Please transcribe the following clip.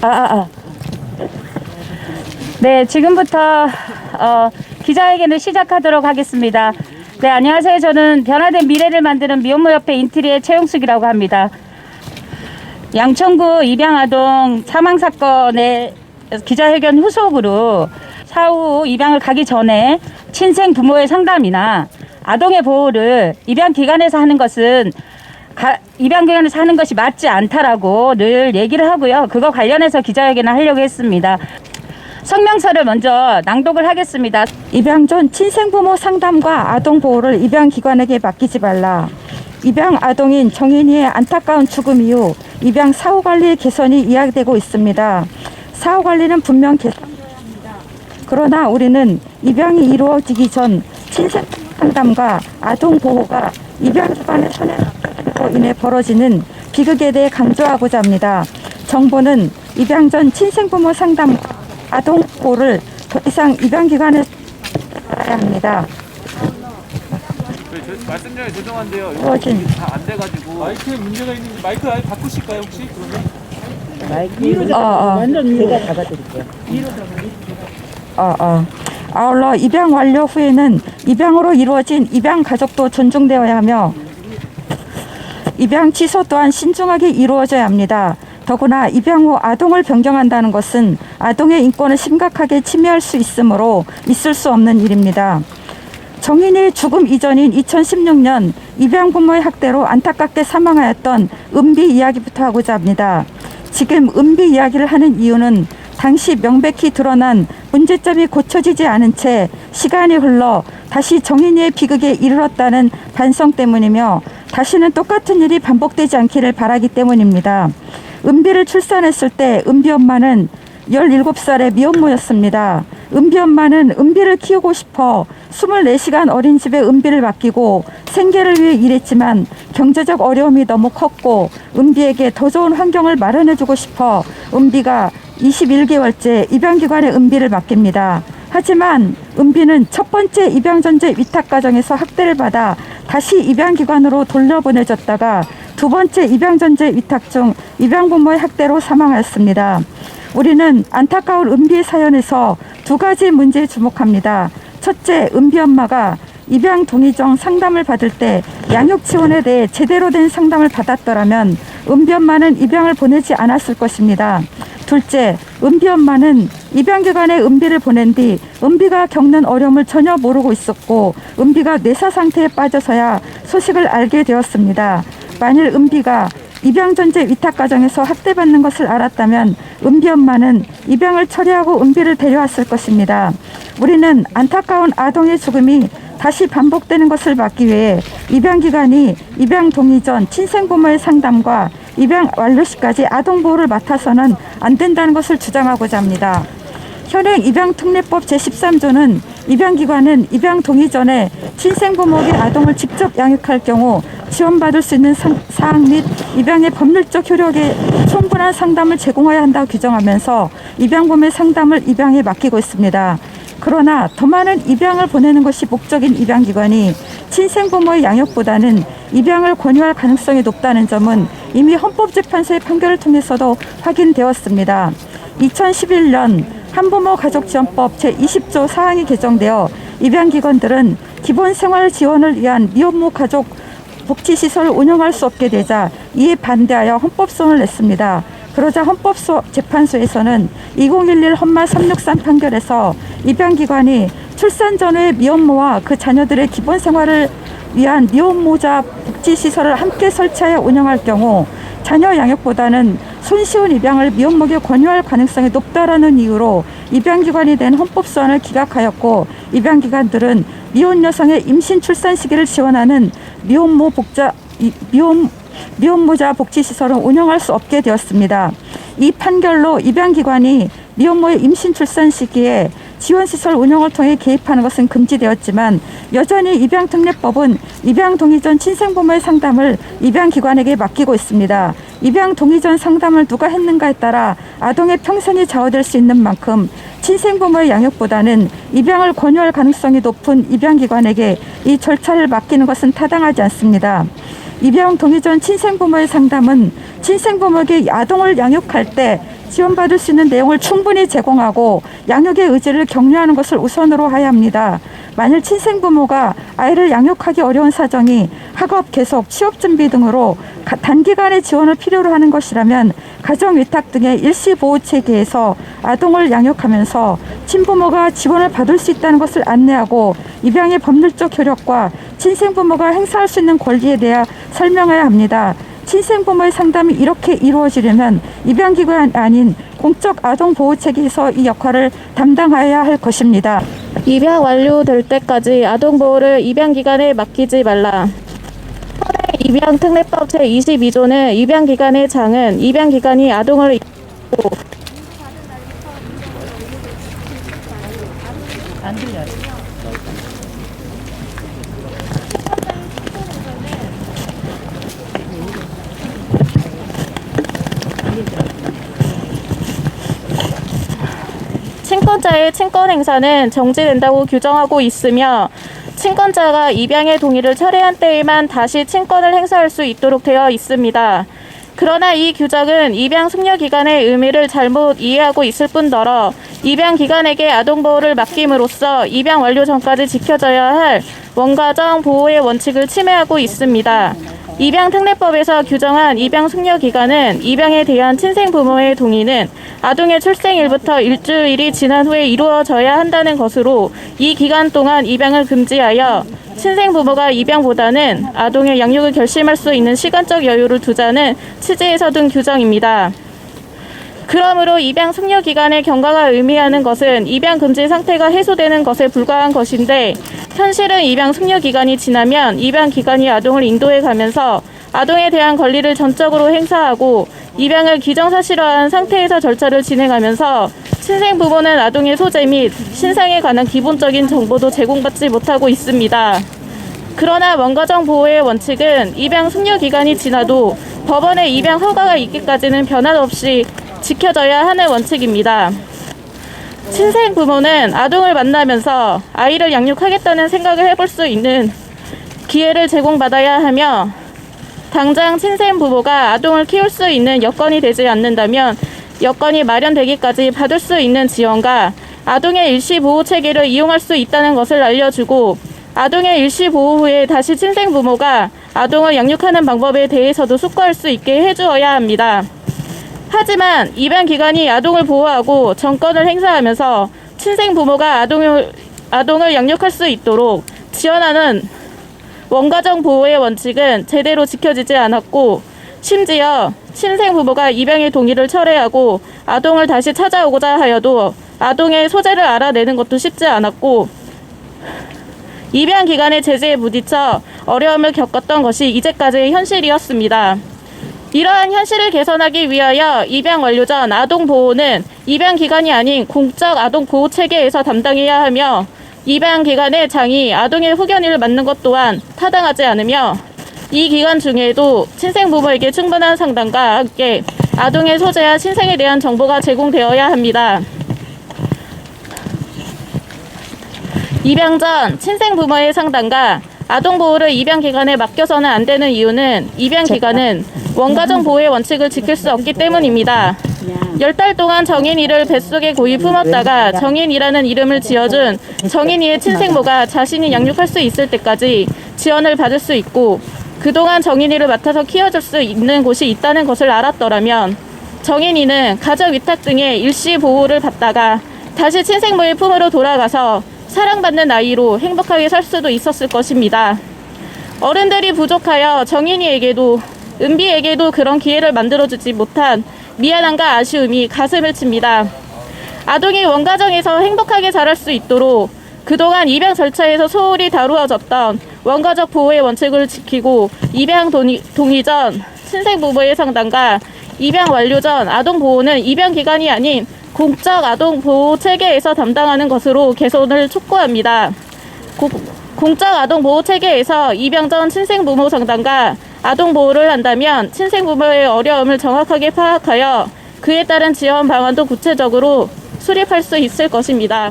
아, 아, 아. 네, 지금부터 어, 기자회견을 시작하도록 하겠습니다. 네, 안녕하세요. 저는 변화된 미래를 만드는 미혼모협회 인트리의 최용숙이라고 합니다. 양천구 입양아동 사망 사건의 기자회견 후속으로 사후 입양을 가기 전에 친생 부모의 상담이나 아동의 보호를 입양 기관에서 하는 것은 가- 입양 기관에서 하는 것이 맞지 않다라고 늘 얘기를 하고요. 그거 관련해서 기자회견을 하려고 했습니다. 성명서를 먼저 낭독을 하겠습니다. 입양 전 친생부모 상담과 아동 보호를 입양 기관에게 맡기지 말라. 입양 아동인 정인이의 안타까운 죽음 이후 입양 사후 관리 개선이 이야기되고 있습니다. 사후 관리는 분명 개선되어야 합니다. 그러나 우리는 입양이 이루어지기 전 친생부모 상담과 아동 보호가 입양 기관의 손에 인해 벌어지는 비극에 대해 강조하고자 합니다. 정부는 입양 전 친생부모 상담과 아동 보호를 더 이상 입양 기관에 알아야 합니다. 저- 말씀 중에 죄송한데요. 어, 이거 지금. 다안 돼가지고 마이크에 문제가 있는지 마이크 아예 바꾸실까요 혹시 그러면? 어, 어. 완전 제가 잡아드릴게요. 어, 어. 아울러 입양 완료 후에는 입양으로 이루어진 입양 가족도 존중되어야 하며 입양 취소 또한 신중하게 이루어져야 합니다. 더구나 입양 후 아동을 변경한다는 것은 아동의 인권을 심각하게 침해할 수 있으므로 있을 수 없는 일입니다. 정인의 죽음 이전인 2016년 입양 부모의 학대로 안타깝게 사망하였던 은비 이야기부터 하고자 합니다. 지금 은비 이야기를 하는 이유는 당시 명백히 드러난 문제점이 고쳐지지 않은 채 시간이 흘러 다시 정인이의 비극에 이르렀다는 반성 때문이며 다시는 똑같은 일이 반복되지 않기를 바라기 때문입니다. 은비를 출산했을 때 은비 엄마는 17살의 미혼모였습니다. 은비 엄마는 은비를 키우고 싶어 24시간 어린이집에 은비를 맡기고 생계를 위해 일했지만 경제적 어려움이 너무 컸고 은비에게 더 좋은 환경을 마련해주고 싶어 은비가 21개월째 입양기관에 은비를 맡깁니다. 하지만 은비는 첫 번째 입양 전제 위탁 과정에서 학대를 받아 다시 입양기관으로 돌려보내졌다가 두 번째 입양 전제 위탁 중 입양 부모의 학대로 사망하였습니다. 우리는 안타까운 은비의 사연에서 두 가지 문제에 주목합니다. 첫째, 은비 엄마가 입양 동의정 상담을 받을 때 양육 지원에 대해 제대로 된 상담을 받았더라면 은비 엄마는 입양을 보내지 않았을 것입니다. 둘째, 은비 엄마는 입양기관에 은비를 보낸 뒤 은비가 겪는 어려움을 전혀 모르고 있었고 은비가 뇌사 상태에 빠져서야 소식을 알게 되었습니다. 만일 은비가 입양 전제 위탁 과정에서 학대받는 것을 알았다면 은비 엄마는 입양을 처리하고 은비를 데려왔을 것입니다. 우리는 안타까운 아동의 죽음이 다시 반복되는 것을 막기 위해 입양 기관이 입양 동의 전 친생 부모의 상담과 입양 완료 시까지 아동 보호를 맡아서는 안 된다는 것을 주장하고자 합니다. 현행 입양특례법 제13조는 입양기관은 입양 동의 전에 친생부모에게 아동을 직접 양육할 경우 지원받을 수 있는 상- 사항 및 입양의 법률적 효력에 충분한 상담을 제공해야 한다고 규정하면서 입양부모의 상담을 입양에 맡기고 있습니다. 그러나 더 많은 입양을 보내는 것이 목적인 입양기관이 친생부모의 양육보다는 입양을 권유할 가능성이 높다는 점은 이미 헌법재판소의 판결을 통해서도 확인되었습니다. 2011년 한부모 가족지원법 제20조 사항이 개정되어 입양기관들은 기본 생활 지원을 위한 미혼모 가족 복지시설을 운영할 수 없게 되자 이에 반대하여 헌법소원을 냈습니다. 그러자 헌법재판소에서는 2011 헌마 363 판결에서 입양기관이 출산 전후의 미혼모와 그 자녀들의 기본 생활을 위한 미혼모자 복지시설을 함께 설치하여 운영할 경우 자녀 양육보다는 손쉬운 입양을 미혼모에게 권유할 가능성이 높다라는 이유로 입양기관이 된 헌법소원을 기각하였고 입양기관들은 미혼 여성의 임신 출산 시기를 지원하는 미혼모 복자 이- 미혼 미혼모자 복지시설을 운영할 수 없게 되었습니다. 이 판결로 입양기관이 미혼모의 임신 출산 시기에 지원시설 운영을 통해 개입하는 것은 금지되었지만 여전히 입양특례법은 입양 동의 전 친생부모의 상담을 입양기관에게 맡기고 있습니다. 입양 동의 전 상담을 누가 했는가에 따라 아동의 평생이 좌우될 수 있는 만큼 친생부모의 양육보다는 입양을 권유할 가능성이 높은 입양기관에게 이 절차를 맡기는 것은 타당하지 않습니다. 입양 동의 전 친생부모의 상담은 친생부모에게 아동을 양육할 때 지원받을 수 있는 내용을 충분히 제공하고 양육의 의지를 격려하는 것을 우선으로 해야 합니다. 만일 친생부모가 아이를 양육하기 어려운 사정이 학업 계속, 취업 준비 등으로 가- 단기간의 지원을 필요로 하는 것이라면 가정 위탁 등의 일시 보호 체계에서 아동을 양육하면서 친부모가 지원을 받을 수 있다는 것을 안내하고 입양의 법률적 효력과 친생부모가 행사할 수 있는 권리에 대해 설명해야 합니다. 친생부모의 상담이 이렇게 이루어지려면 입양기관이 아닌 공적 아동 보호체계에서 이 역할을 담당해야 할 것입니다. 입양 완료될 때까지 아동 보호를 입양기관에 맡기지 말라. 입양 특례법 제 22조는 입양기관의 장은 입양기관이 아동을 입고 안 들려요. 친권자의 친권 행사는 정지된다고 규정하고 있으며 친권자가 입양의 동의를 철회한 때에만 다시 친권을 행사할 수 있도록 되어 있습니다. 그러나 이 규정은 입양 숙려 기간의 의미를 잘못 이해하고 있을 뿐더러 입양 기관에게 아동 보호를 맡김으로써 입양 완료 전까지 지켜져야 할 원가정 보호의 원칙을 침해하고 있습니다. 입양 특례법에서 규정한 입양 숙려 기간은 입양에 대한 친생 부모의 동의는 아동의 출생일부터 일주일이 지난 후에 이루어져야 한다는 것으로 이 기간 동안 입양을 금지하여 친생 부모가 입양보다는 아동의 양육을 결심할 수 있는 시간적 여유를 두자는 취지에서 둔 규정입니다. 그러므로 입양 숙려 기간의 경과가 의미하는 것은 입양 금지 상태가 해소되는 것에 불과한 것인데 현실은 입양 숙려 기간이 지나면 입양 기관이 아동을 인도해 가면서 아동에 대한 권리를 전적으로 행사하고 입양을 기정사실화한 상태에서 절차를 진행하면서 친생 부모는 아동의 소재 및 신상에 관한 기본적인 정보도 제공받지 못하고 있습니다. 그러나 원가정 보호의 원칙은 입양 숙려 기간이 지나도 법원의 입양 허가가 있기까지는 변함없이 지켜져야 하는 원칙입니다. 친생 부모는 아동을 만나면서 아이를 양육하겠다는 생각을 해볼 수 있는 기회를 제공받아야 하며 당장 친생 부모가 아동을 키울 수 있는 여건이 되지 않는다면 여건이 마련되기까지 받을 수 있는 지원과 아동의 일시 보호 체계를 이용할 수 있다는 것을 알려주고 아동의 일시 보호 후에 다시 친생 부모가 아동을 양육하는 방법에 대해서도 숙고할 수 있게 해주어야 합니다. 하지만 입양 기관이 아동을 보호하고 정권을 행사하면서 친생 부모가 아동을 아동을 양육할 수 있도록 지원하는 원가정 보호의 원칙은 제대로 지켜지지 않았고 심지어 친생 부모가 입양의 동의를 철회하고 아동을 다시 찾아오고자 하여도 아동의 소재를 알아내는 것도 쉽지 않았고 입양 기관의 제재에 부딪혀 어려움을 겪었던 것이 이제까지의 현실이었습니다. 이러한 현실을 개선하기 위하여 입양 완료 전 아동 보호는 입양 기관이 아닌 공적 아동 보호 체계에서 담당해야 하며 입양 기관의 장이 아동의 후견인을 맡는 것 또한 타당하지 않으며 이 기간 중에도 친생 부모에게 충분한 상담과 함께 아동의 소재와 신생에 대한 정보가 제공되어야 합니다. 입양 전 친생 부모의 상담과 아동 보호를 입양 기관에 맡겨서는 안 되는 이유는 입양 기관은 원가정 보호의 원칙을 지킬 수 없기 때문입니다. 열 달 동안 정인이를 뱃속에 고이 품었다가 정인이라는 이름을 지어준 정인이의 친생모가 자신이 양육할 수 있을 때까지 지원을 받을 수 있고 그동안 정인이를 맡아서 키워줄 수 있는 곳이 있다는 것을 알았더라면 정인이는 가족 위탁 등의 일시 보호를 받다가 다시 친생모의 품으로 돌아가서 사랑받는 아이로 행복하게 살 수도 있었을 것입니다. 어른들이 부족하여 정인이에게도 은비에게도 그런 기회를 만들어주지 못한 미안함과 아쉬움이 가슴을 칩니다. 아동이 원가정에서 행복하게 자랄 수 있도록 그동안 입양 절차에서 소홀히 다루어졌던 원가적 보호의 원칙을 지키고 입양 동의, 동의 전 친생 부모의 상담과 입양 완료 전 아동 보호는 입양 기관이 아닌 공적 아동 보호 체계에서 담당하는 것으로 개선을 촉구합니다. 고- 공적 아동 보호 체계에서 입양 전 친생 부모 상담과 아동 보호를 한다면 친생 부모의 어려움을 정확하게 파악하여 그에 따른 지원 방안도 구체적으로 수립할 수 있을 것입니다.